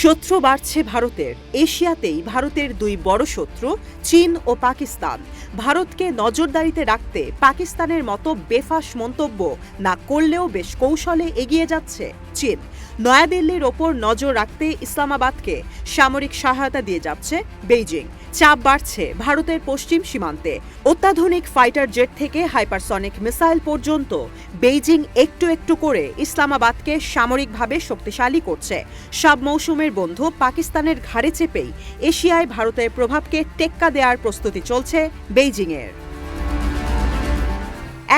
শত্রু বাড়ছে ভারতের। এশিয়াতেই ভারতের দুই বড় শত্রু, চীন ও পাকিস্তান। ভারতকে নজরদারিতে রাখতে পাকিস্তানের মতো বেফাস মন্তব্য না করলেও বেশ কৌশলে এগিয়ে যাচ্ছে চীন। নয়াদিল্লির ওপর নজর রাখতে ইসলামাবাদকে সামরিক সহায়তা দিয়ে যাচ্ছে বেইজিং। চাপ বাড়ছে ভারতের পশ্চিম সীমান্তে। অত্যাধুনিক ফাইটার জেট থেকে হাইপারসনিক মিসাইল পর্যন্ত বেইজিং একটু একটু করে ইসলামাবাদকে সামরিকভাবে শক্তিশালী করছে। সব মৌসুমের বন্ধু পাকিস্তানের ঘাড়ে চেপেই এশিয়ায় ভারতের প্রভাবকে টেক্কা দেওয়ার প্রস্তুতি চলছে বেইজিংয়ের।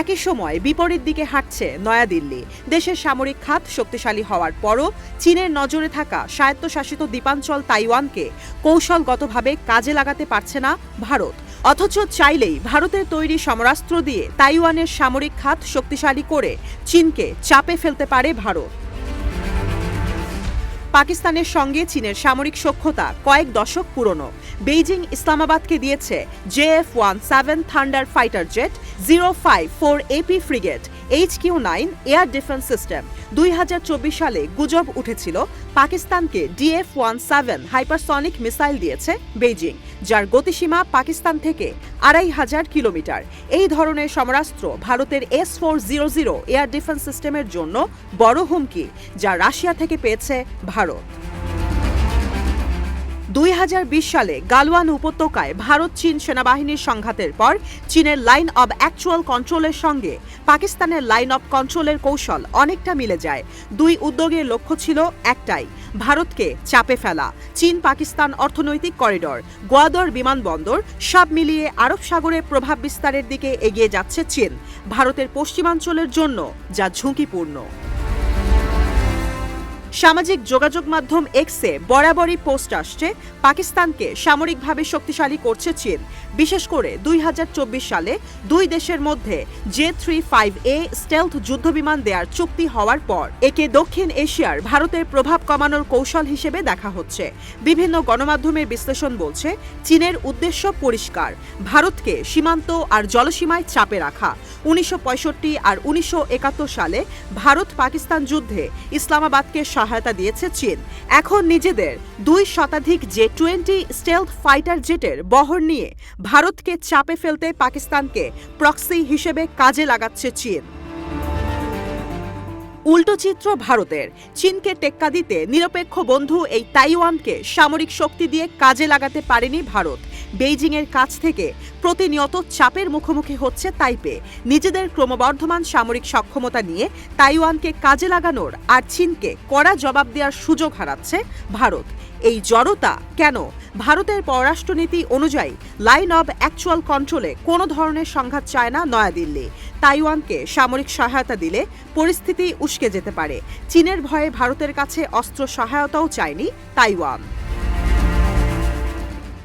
একই সময় বিপরীত দিকে হাঁটছে নয়াদিল্লি। দেশের সামরিক খাত শক্তিশালী হওয়ার পরও চীনের নজরে থাকা স্বায়ত্তশাসিত দ্বীপাঞ্চল তাইওয়ানকে কৌশলগতভাবে কাজে লাগাতে পারছে না ভারত। অথচ চাইলেই ভারতের তৈরি সমরাস্ত্র দিয়ে তাইওয়ানের সামরিক খাত শক্তিশালী করে চীনকে চাপে ফেলতে পারে ভারত। পাকিস্তানের সঙ্গে চীনের সামরিক সক্ষতা কয়েক দশক পুরনো। বেইজিং ইসলামাবাদকে দিয়েছে JF one seven thunder fighter jet, zero five four AP frigate H Q nine air defence system দুই হাজার চব্বিশ সালে গুজব উঠেছিল। পাকিস্তানকে DF one seven hypersonic missile দিয়েছে বেইজিং, যার গতিসীমা পাকিস্তান থেকে আড়াই হাজার কিলোমিটার। এই ধরনের সমরাস্ত্র ভারতের S four zero zero air defence সিস্টেমের জন্য বড় হুমকি, যা রাশিয়া থেকে পেয়েছে ভারত। দুই হাজার বিশ সালে গালওয়ান উপত্যকায় ভারত চীন সেনাবাহিনীর সংঘাতের পর চীনের লাইন অব অ্যাকচুয়াল কন্ট্রোলের সঙ্গে পাকিস্তানের লাইন অব কন্ট্রোলের কৌশল অনেকটা মিলে যায়। দুই উদ্যোগের লক্ষ্য ছিল একটাই, ভারতকে চাপে ফেলা। চীন পাকিস্তান অর্থনৈতিক করিডর, গোয়াদর বিমানবন্দর, সব মিলিয়ে আরব সাগরে প্রভাব বিস্তারের দিকে এগিয়ে যাচ্ছে চীন, ভারতের পশ্চিমাঞ্চলের জন্য, যা ঝুঁকিপূর্ণ। সামাজিক যোগাযোগ মাধ্যম এক্সে বরাবরই পোস্ট আসছে। পাকিস্তানকে সামরিকভাবে শক্তিশালী করছে চীন। বিশেষ করে দুই সালে দুই দেশের মধ্যে J three five A stealth যুদ্ধবিমান দেয়ার চুক্তি হওয়ার পর একে দক্ষিণ এশিয়ার ভারতের প্রভাব কমানোর কৌশল হিসেবে দেখা হচ্ছে। বিভিন্ন গণমাধ্যমের বিশ্লেষণ বলছে, চীনের উদ্দেশ্য পরিষ্কার, ভারতকে সীমান্ত আর জলসীমায় চাপে রাখা। উনিশশো পঁয়ষট্টি আর উনিশশো একাত্তর সালে ভারত পাকিস্তান যুদ্ধে ইসলামাবাদকে সহায়তা দিয়েছে চীন। এখন নিজেদের দুই শতাধিক জে টোয়েন্টি স্টেলথ ফাইটার জেটের বহর নিয়ে ভারতকে চাপে ফেলতে পাকিস্তানকে প্রক্সি হিসেবে কাজে লাগাচ্ছে চীন। উল্টো চিত্র ভারতের। চীনকে টেক্কা দিতে নিরপেক্ষ বন্ধু এই তাইওয়ানকে সামরিক শক্তি দিয়ে কাজে লাগাতে পারেনি ভারত। বেইজিংয়ের কাছ থেকে প্রতিনিয়ত চাপের মুখোমুখি হচ্ছে তাইপে। নিজেদের ক্রমবর্ধমান সামরিক সক্ষমতা নিয়ে তাইওয়ানকে কাজে লাগানোর আর চীনকে কড়া জবাব দেওয়ার সুযোগ হারাচ্ছে ভারত। এই জড়তা কেন? ভারতের পররাষ্ট্রনীতি অনুযায়ী লাইন অব অ্যাকচুয়াল কন্ট্রোলে কোনো ধরনের সংঘাত চায় না নয়াদিল্লি। তাইওয়ানকে সামরিক সহায়তা দিলে পরিস্থিতি উস্কে যেতে পারে। চীনের ভয়ে ভারতের কাছে অস্ত্র সহায়তাও চায়নি তাইওয়ান।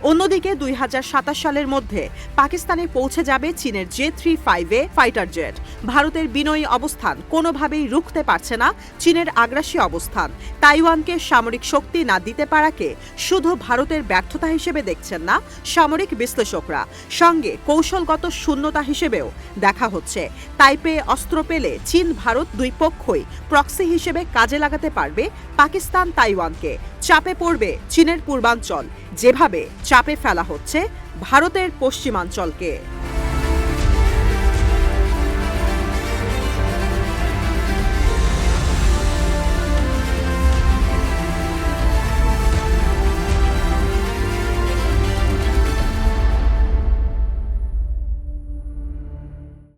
অন্যদিকে দুই হাজার সাতাশ সালের মধ্যে পাকিস্তানে পৌঁছে যাবে চীনের জে থ্রি ফাইভে ফাইটার জেট। ভারতের বিনয়ী অবস্থান কোনোভাবেই রুখতে পারছে না চীনের আগ্রাসী অবস্থান। তাইওয়ানকে সামরিক শক্তি না দিতে পারাকে শুধু ভারতের ব্যর্থতা হিসেবে দেখছেন না সামরিক বিশ্লেষকরা। সঙ্গে কৌশলগত শূন্যতা হিসেবেও দেখা হচ্ছে। তাইপে অস্ত্র পেলে চীন ভারত দুই পক্ষই প্রক্সি হিসেবে কাজে লাগাতে পারবে পাকিস্তান তাইওয়ানকে। চাপে পড়বে চীনের পূর্বাঞ্চল। যেভাবে চাপে ফেলা হচ্ছে ভারতের পশ্চিমাঞ্চলকে।